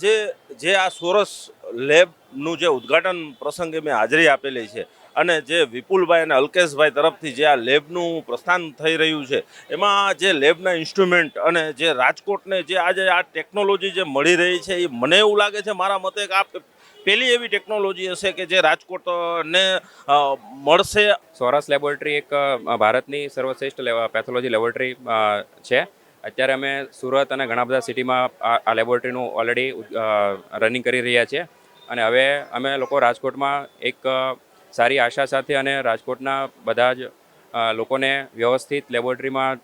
આજે જે આ સોરસ લેબનું જે ઉદ્ઘાટન પ્રસંગે મેં હાજરી આપેલી છે અને જે વિપુલભાઈ અને અલ્કેશભાઈ તરફથી જે આ લેબનું પ્રસ્થાન થઈ રહ્યું છે, એમાં જે લેબના ઇન્સ્ટ્રુમેન્ટ અને જે રાજકોટને જે આજે આ ટેકનોલોજી જે મળી રહી છે, એ મને એવું લાગે છે મારા મતે કે આ પેલી એવી ટેકનોલોજી હશે કે જે રાજકોટને મળશે. સોરસ લેબોરેટરી એક ભારતની સર્વશ્રેષ્ઠ પેથોલોજી લેબોરેટરી છે. અત્યારે અમે સુરત અને ઘણા બધા સિટીમાં આ લેબોરેટરીનું ઓલરેડી રનિંગ કરી રહ્યા છીએ. અને હવે અમે લોકો રાજકોટમાં એક સારી આશા સાથે અને રાજકોટના બધા જ લોકોને વ્યવસ્થિત લેબોરેટરીમાં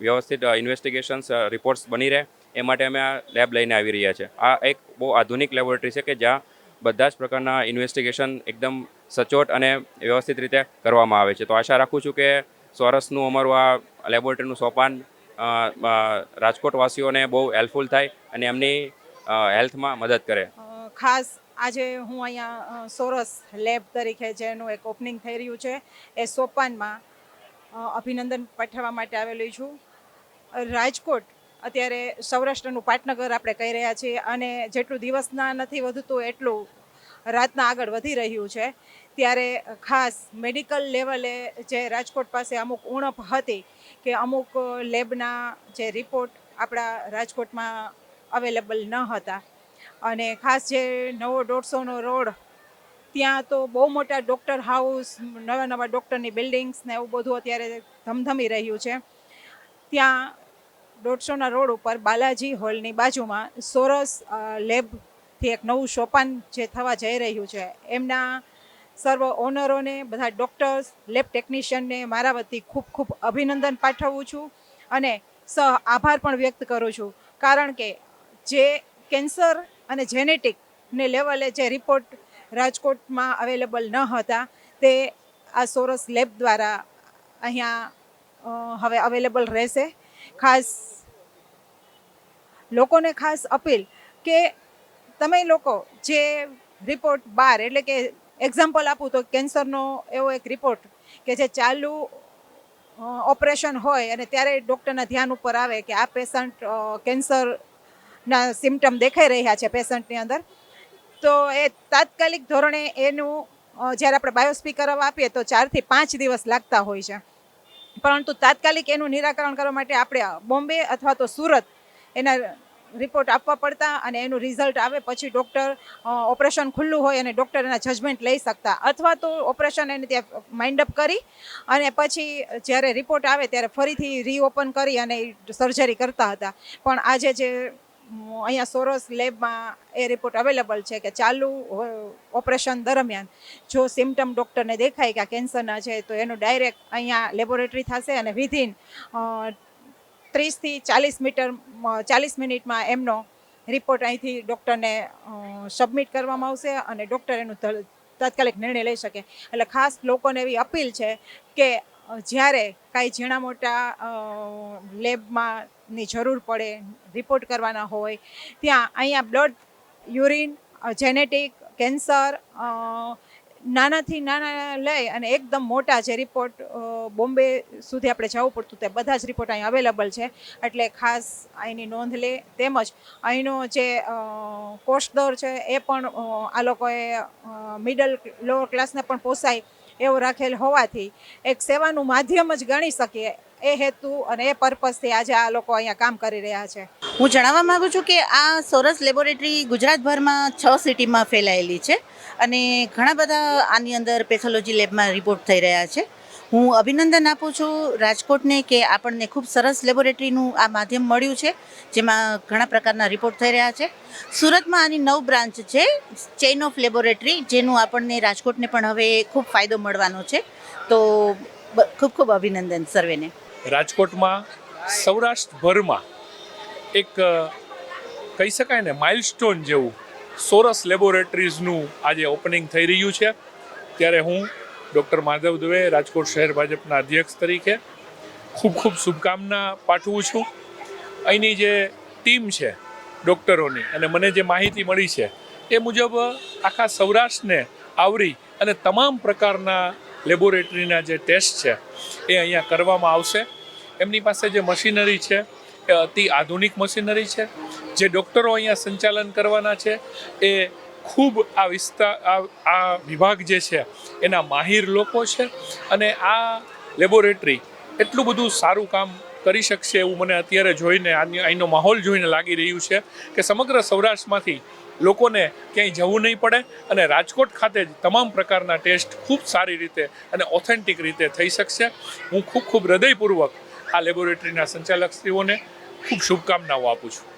વ્યવસ્થિત ઇન્વેસ્ટિગેશન્સ રિપોર્ટ્સ બની રહે એ માટે અમે આ લેબ લઈને આવી રહ્યા છીએ આ એક બહુ આધુનિક લેબોરેટરી છે કે જ્યાં બધા જ પ્રકારના ઇન્વેસ્ટિગેશન એકદમ સચોટ અને વ્યવસ્થિત રીતે કરવામાં આવે છે. તો આશા રાખું છું કે સોરસનું અમારું આ લેબોરેટરીનું સોપાન રાજકોટવાસીઓને બહુ હેલ્પફુલ થાય અને એમની હેલ્થમાં મદદ કરે. ખાસ આજે હું અહીંયા સોરસ લેબ તરીકે જેનું એક ઓપનિંગ થઈ રહ્યું છે, એ સોપાનમાં અભિનંદન પાઠવવા માટે આવેલી છું. રાજકોટ અત્યારે સૌરાષ્ટ્રનું પાટનગર આપણે કહી રહ્યા છીએ અને જેટલું દિવસના નથી વધતું, એટલું રાતના આગળ વધી રહ્યું છે. ત્યારે ખાસ મેડિકલ લેવલે જે રાજકોટ પાસે અમુક ઉણપ હતી કે અમુક લેબના જે રિપોર્ટ આપણા રાજકોટમાં અવેલેબલ ન હતા. અને ખાસ જે નવો દોઢસોનો રોડ, ત્યાં તો બહુ મોટા ડૉક્ટર હાઉસ, નવા નવા ડૉક્ટરની બિલ્ડિંગ્સ ને એવું બધું અત્યારે ધમધમી રહ્યું છે. ત્યાં દોઢસોના રોડ ઉપર બાલાજી હોલની બાજુમાં સોરસ લેબથી એક નવું સોપાન જે થવા જઈ રહ્યું છે. એમના સર્વ ઓનરોને, બધા ડૉક્ટર્સ, લેબ ટેકનિશિયનને મારા વતી ખૂબ ખૂબ અભિનંદન પાઠવું છું અને સહ આભાર પણ વ્યક્ત કરું છું. કારણ કે જે કેન્સર અને જેનેટિકને લેવલે જે રિપોર્ટ રાજકોટમાં અવેલેબલ ન હતા, તે આ સોરસ લેબ દ્વારા અહીંયા હવે અવેલેબલ રહેશે. ખાસ લોકોને ખાસ અપીલ કે તમે લોકો જે રિપોર્ટ બાર એટલે કે એક્ઝામ્પલ આપું તો કેન્સરનો એવો એક રિપોર્ટ કે જે ચાલુ ઓપરેશન હોય અને ત્યારે ડૉક્ટરના ધ્યાન ઉપર આવે કે આ પેશન્ટ કેન્સરના સિમ્ટમ દેખાઈ રહ્યા છે પેશન્ટની અંદર. તો એ તાત્કાલિક ધોરણે એનું જ્યારે આપણે બાયોસ્પી કરાવવા આપીએ તો ચારથી પાંચ દિવસ લાગતા હોય છે. પરંતુ તાત્કાલિક એનું નિરાકરણ કરવા માટે આપણે બોમ્બે અથવા તો સુરત એના રિપોર્ટ આપવા પડતા અને એનું રિઝલ્ટ આવે પછી ડૉક્ટર ઓપરેશન ખુલ્લું હોય અને ડૉક્ટર એના જજમેન્ટ લઈ શકતા. અથવા તો ઓપરેશન એને ત્યાં માઇન્ડ અપ કરી અને પછી જ્યારે રિપોર્ટ આવે ત્યારે ફરીથી રીઓપન કરી અને સર્જરી કરતા હતા. પણ આજે જે અહીંયા સોરસ લેબમાં એ રિપોર્ટ અવેલેબલ છે કે ચાલુ ઓપરેશન દરમિયાન જો સિમ્ટમ ડૉક્ટરને દેખાય કે આ કેન્સરના છે, તો એનું ડાયરેક્ટ અહીંયા લેબોરેટરી થશે અને વિધિન ત્રીસથી ચાલીસ મીટર ચાલીસ મિનિટમાં એમનો રિપોર્ટ અહીંથી ડૉક્ટરને સબમિટ કરવામાં આવશે અને ડૉક્ટર એનું તાત્કાલિક નિર્ણય લઈ શકે. એટલે ખાસ લોકોને એવી અપીલ છે કે જ્યારે કાંઈ ઝીણા મોટા લેબમાં ની જરૂર પડે, રિપોર્ટ કરવાના હોય, ત્યાં અહીંયા બ્લડ યુરિન જેનેટિક, કેન્સર નાનાથી નાના લઈ અને એકદમ મોટા જે રિપોર્ટ બોમ્બે સુધી આપણે જવું પડતું તે બધા જ રિપોર્ટ અહીં અવેલેબલ છે. એટલે ખાસ અહીંની નોંધ લે તેમજ અહીંનો જે કોસ્ટ દર છે એ પણ આ લોકોએ મિડલ લોઅર ક્લાસને પણ પોસાય એવો રાખેલ હોવાથી એક સેવાનું માધ્યમ જ ગણી શકીએ. એ હેતુ અને એ પર્પઝથી આજે આ લોકો અહીંયા કામ કરી રહ્યા છે. હું જણાવવા માગું છું કે આ સોરસ લેબોરેટરી ગુજરાતભરમાં છ સિટીમાં ફેલાયેલી છે અને ઘણા બધા આની અંદર પેથોલોજી લેબમાં રિપોર્ટ થઈ રહ્યા છે. હું અભિનંદન આપું છું રાજકોટને કે આપણને ખૂબ સરસ લેબોરેટરીનું આ માધ્યમ મળ્યું છે, જેમાં ઘણા પ્રકારના રિપોર્ટ થઈ રહ્યા છે. સુરતમાં આની નવ બ્રાન્ચ છે, ચેઇન ઓફ લેબોરેટરી, જેનું આપણને રાજકોટને પણ હવે ખૂબ ફાયદો મળવાનો છે. તો ખૂબ ખૂબ અભિનંદન સર્વેને. રાજકોટમાં, સૌરાષ્ટ્રભરમાં એક કહી શકાય ને માઇલસ્ટોન જેવું સોરસ લેબોરેટરીઝનું આજે ઓપનિંગ થઈ રહ્યું છે. ત્યારે હું ડૉક્ટર માધવ દવે, રાજકોટ શહેર ભાજપના અધ્યક્ષ તરીકે ખૂબ ખૂબ શુભકામના પાઠવું છું. અહીંની જે ટીમ છે ડૉક્ટરોની અને મને જે માહિતી મળી છે, એ મુજબ આખા સૌરાષ્ટ્રને આવરી અને તમામ પ્રકારના લેબોરેટરીના જે ટેસ્ટ છે, એ અહીંયા કરવામાં આવશે. એમની પાસે જે મશીનરી છે, એ અતિ આધુનિક મશીનરી છે. જે ડૉક્ટરો અહીંયા સંચાલન કરવાના છે, એ ખૂબ આ વિસ્તાર આ વિભાગ જે છે, એના માહિર લોકો છે અને આ લેબોરેટરી એટલું બધું સારું કામ કરી શકશે એવું મને અત્યારે જોઈને આની અહીંનો માહોલ જોઈને લાગી રહ્યું છે કે સમગ્ર સૌરાષ્ટ્રમાંથી લોકોને ક્યાંય જવું નહીં પડે અને રાજકોટ ખાતે જ તમામ પ્રકારના ટેસ્ટ ખૂબ સારી રીતે અને ઓથેન્ટિક રીતે થઈ શકશે. હું ખૂબ ખૂબ હૃદયપૂર્વક આ લેબોરેટરીના સંચાલકશ્રીઓને ખૂબ શુભકામનાઓ આપું છું.